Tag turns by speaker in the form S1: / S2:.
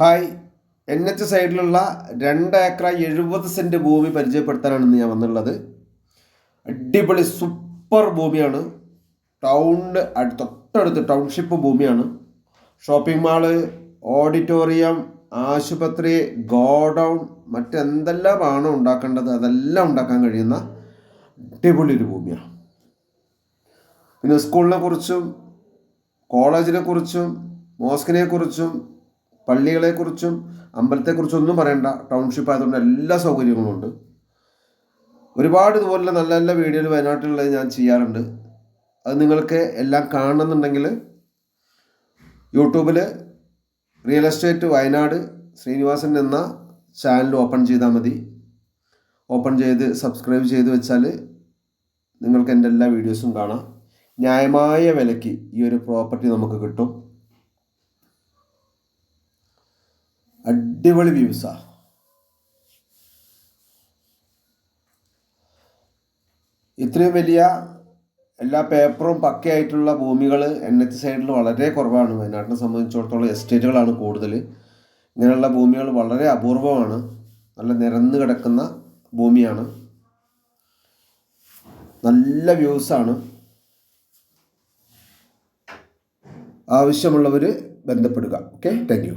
S1: Hi. N H സൈഡിലുള്ള രണ്ട് acre എഴുപത് സെന്റ് ഭൂമി പരിചയപ്പെടുത്താനാണ് ഇന്ന് ഞാൻ വന്നുള്ളത് അടിപൊളി സൂപ്പർ ഭൂമിയാണ്. ടൗണിന്റെ തൊട്ടടുത്ത് ടൗൺഷിപ്പ് ഭൂമിയാണ്. ഷോപ്പിംഗ് മാൾ ഓഡിറ്റോറിയം ആശുപത്രി ഗോഡൗൺ മറ്റെന്തെല്ലാമാണ് ഉണ്ടാക്കേണ്ടത്? അതെല്ലാം ഉണ്ടാക്കാൻ കഴിയുന്ന അടിപൊളി ഒരു ഭൂമിയാണ്. പിന്നെ സ്കൂളിനെ കുറിച്ചും കോളേജിനെ കുറിച്ചും മോസ്കിനെ കുറിച്ചും പള്ളികളെക്കുറിച്ചും അമ്പലത്തെക്കുറിച്ചും ഒന്നും പറയണ്ട. ടൗൺഷിപ്പ് ആയതുകൊണ്ട് എല്ലാ സൗകര്യങ്ങളും ഉണ്ട്. ഒരുപാട് ഇതുപോലുള്ള നല്ല നല്ല വീഡിയോകൾ വയനാട്ടിലുള്ളത് ഞാൻ ചെയ്യാറുണ്ട്. അത് നിങ്ങൾക്ക് എല്ലാം കാണണമെന്നുണ്ടെങ്കിൽ യൂട്യൂബിൽ റിയൽ എസ്റ്റേറ്റ് വയനാട് ശ്രീനിവാസൻ എന്ന ചാനൽ ഓപ്പൺ ചെയ്താൽ മതി. ഓപ്പൺ ചെയ്ത് സബ്സ്ക്രൈബ് ചെയ്ത് വെച്ചാൽ നിങ്ങൾക്ക് എന്റെ എല്ലാ വീഡിയോസും കാണാം. ന്യായമായ വിലയ്ക്ക് ഈ ഒരു പ്രോപ്പർട്ടി നമുക്ക് കിട്ടും. അടിപൊളി വ്യൂസാണ് ഇത്രയും വലിയ എല്ലാ പേപ്പറും പക്കയായിട്ടുള്ള ഭൂമികൾ എൻ എച്ച് സൈഡിൽ വളരെ കുറവാണ്. വയനാട്ടിനെ സംബന്ധിച്ചിടത്തോളം എസ്റ്റേറ്റുകളാണ് കൂടുതൽ ഇങ്ങനെയുള്ള ഭൂമികൾ വളരെ അപൂർവമാണ്. നല്ല നിരന്ന് കിടക്കുന്ന ഭൂമിയാണ്. നല്ല വ്യൂസാണ് ആവശ്യമുള്ളവർ ബന്ധപ്പെടുക. Okay thank you